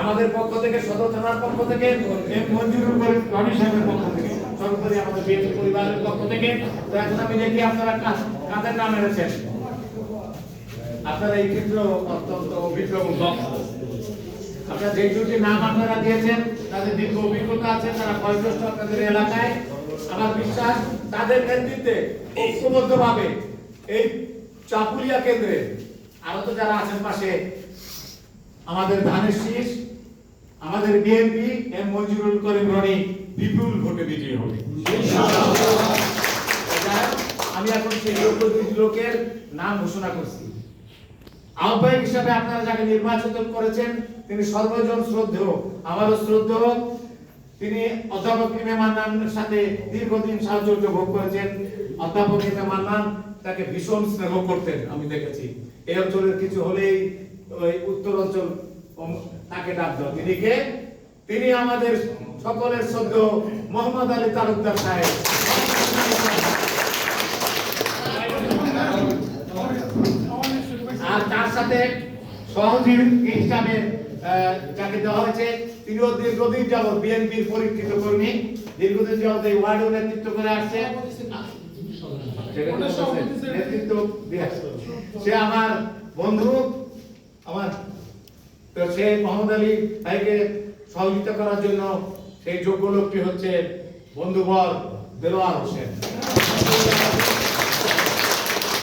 আমাদের পক্ষ থেকে, সদর থানার পক্ষ থেকে, এম মঞ্জুরুল করিম রনি সাহেবের পক্ষ থেকে, সর্বোপরি আমাদের বিএনপি পরিবারের পক্ষ থেকে। তো এখন আমি দেখি আপনারা কাদের নাম এনেছেন? আপনারা এই ক্ষেত্রে অত্যন্ত অভিজ্ঞ দক্ষ। আপনারা যে দুটি নাম আপনারা দিয়েছেন, তাদের দীর্ঘ অভিজ্ঞতা আছে, তারা বয়োজ্যেষ্ঠ আপনাদের এলাকায়। আমার বিশ্বাস, তাদের নেতৃত্বে ঐক্যবদ্ধভাবে এই চাপুলিয়া কেন্দ্রে আরও তো যারা আছেন পাশে আমাদের ধানের শীষ আমাদের বিএনপি এম মঞ্জুরুল করিম রনি বিপুল ভোটে বিজয়ী হবে। হোক, আমি এখন সেই লোকের নাম ঘোষণা করছি। আহ্বায়ক হিসাবে আপনারা যাকে নির্বাচিত করেছেন তিনি সর্বজন শ্রদ্ধেয়। আমারও শ্রদ্ধেয় তিনি অধ্যাপক ইমে মান্নানের সাথে দীর্ঘদিন সাহচর্য ভোগ করেছেন। অধ্যাপক ইমে মান্নান তাকে ভীষণ স্নেহ করতেন আমি দেখেছি। এই অঞ্চলের কিছু হলেই ওই উত্তর অঞ্চল তাকে ডাক দাও। তিনি কে তিনি আমাদের সকলের শ্রদ্ধ মোহাম্মদ আলী তালুকদার সাহেব। আর তার সাথে সহযোগী হিসাবে যাকে দেওয়া হয়েছে তিনিও দীর্ঘদিন যাবৎ বিএনপির পরীক্ষিত কর্মী। দীর্ঘদিন যাবৎ এই ওয়ার্ডেও নেতৃত্ব করে আসছে। নেতৃত্ব সে আমার বন্ধু তো সেই মোহাম্মদ আলী ভাইকে সহযোগিতা করার জন্য সেই যোগ্য লোকটি হচ্ছে বন্ধুবর দেলোয়ার হোসেন।